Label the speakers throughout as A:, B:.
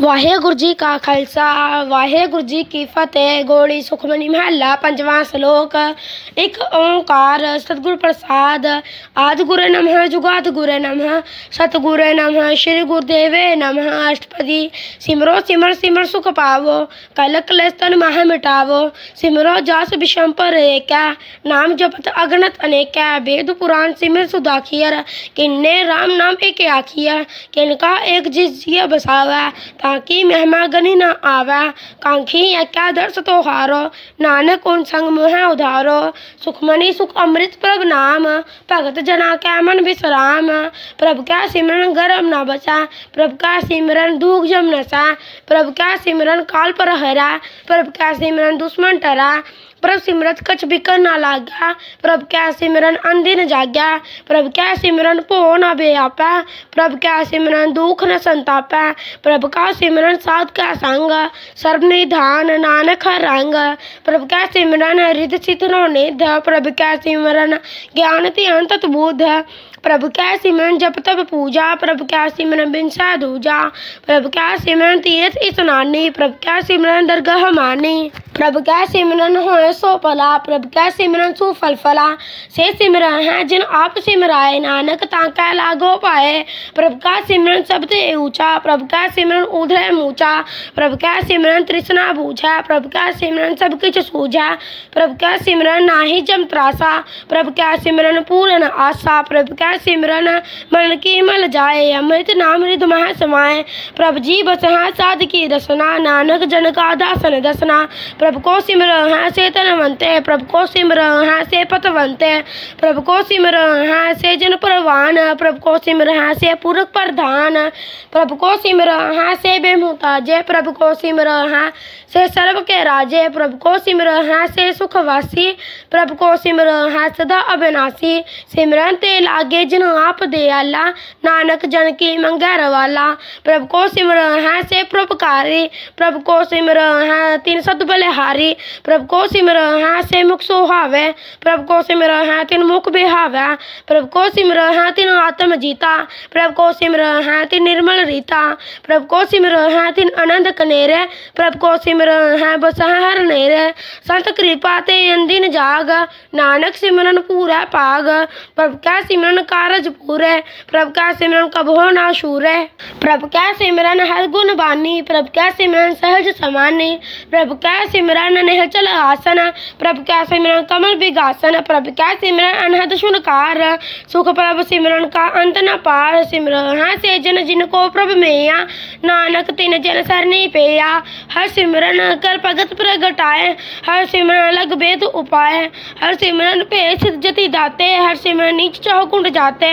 A: वाहेगुरु जी का खालसा वाहेगुरु जी की फतेह गोली सुखमनी महला पंचवा श्लोक। एक ओंकार, सतगुर प्रसाद। आदि गुरु नम जुगाद गुरु नम। सतगुरु नम, श्री गुरुदेव नम। अष्टपति सिमरो सिमर सिमर सुख पावो। कल कल स्तन माह मिटावो। सिमरो जास विषम पर एक। नाम जपत अगणत अनेक। वेद पुराण सिमर सुधाखियर किन्ने राम नाम एक आखियर किनका एक जिस जिया बसावा। ताकि महिमा गनी न आवे। कांखी क्या दर्श तो हारो। नानक उन संग मोह उधारो। सुखमनी सुख अमृत प्रभ नाम। भगत जना कै मन विश्राम। प्रभ का सिमरन गर्म न बचा प्रभ का सिमरन दुख जम नसा। प्रभ का सिमरन काल पर हरा। प्रभ का सिमरन दुश्मन टरा। प्रभ सिमरत कछ बिकर ना लाग्या प्रभ क्या सिमरन अंदिन जाग्या प्रभ क्या सिमरन भो ना बेआपै प्रभ क्या सिमरन दुख न संतापै प्रभ का सिमरन साध का संग सर्व निधान नानक रंग प्रभ क्या सिमरन हृद चित नो निध प्रभ क्या सिमरन ज्ञान ध्यान तत बुध प्रभ क्या सिमरन जप तप पूजा प्रभ क्या सिमरन बिनसा दूजा प्रभ क्या सिमरन तीर्थ स्नानी प्रभ क्या सिमरन दरगाह मानी प्रभ क्या सिमरन होए सो भला, प्रभ क्या सिमरन सुफल फला से सिमरन है जिन आप सिमराए, नानक ताका लागो पाए। प्रभु का सिमरन सबते ऊँचा, प्रभु का सिमरन उधर मूचा। प्रभु का सिमरन तृष्णा बूझा, प्रभु का सिमरन सब कुछ सूझा। प्रभ का सिमरन नाही जम त्रासा, प्रभ का सिमरन पूर्ण आशा। प्रभ का सिमरन मन की मल जाए, अमृत नाम रिद मह समाए। प्रभ जी बसहा साध की रसना नानक जन का दासन दसना। प्रभ को सिमर है से तनवंते प्रभु को सिमर है से पतवंते प्रभ को सिमर है से जन परवान प्रभु को सिमर है से पुरख प्रधान प्रभु को सिमर है से बेमुताजे प्रभ को सिमर है से सर्व के राजे प्रभ को सिमर है से सुखवासी प्रभ को सिमर है सदा अविनाशी सिमरन ते लागे जिन आप दयाला नानक जन की मंगै रवाला प्रभ को सिमर है से परोपकारी प्रभ को सिमर है तीन सत बलिहारी प्रभ को सिमर है से मुख सुहावे, प्रभ को सिमर है तीन मुख बिहावे, प्रभ को सिमर है तीन आत्म जीता, प्रभ को सिमर है तीन निर्मल रीता, प्रभ को सिमर है तीन आनंद कनेरे, प्रभ को सिमर है बस हर नेरे। संत कृपा ते अंदिन जाग, नानक सिमरन पूरा पाग, प्रभ का सिमरन कारज पूरे, प्रभ का सिमरन कबहो ना शूरे प्रभ का सिमरन हर गुण बानी, प्रभ का सिमरन सहज समानी, प्रभ का सिमरन निहचल आसन प्रभ का सिमरन कमल विगासन प्रभ का सिमरन अनहद शुनकार सुख प्रभ सिमरन का अंत न पार सिमरन है से जन जिनको प्रभ मैया नानक तिन जन सरनी पेया हर सिमरन कर भगत प्रगटाए हर सिमरन लग वेद उपाय हर सिमरन पे जति दाते हर सिमरन नीच चहो कुंड जाते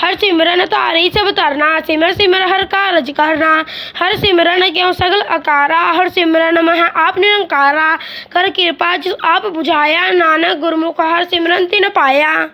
A: हर सिमरन तारी सब तरना सिमर सिमर हर कारज करना हर सिमरन क्यों सगल अकारा हर सिमरन मह आप निरंकारा कर कृपा जो आप बुझाया नानक गुरमुख हर सिमरन तिन पाया।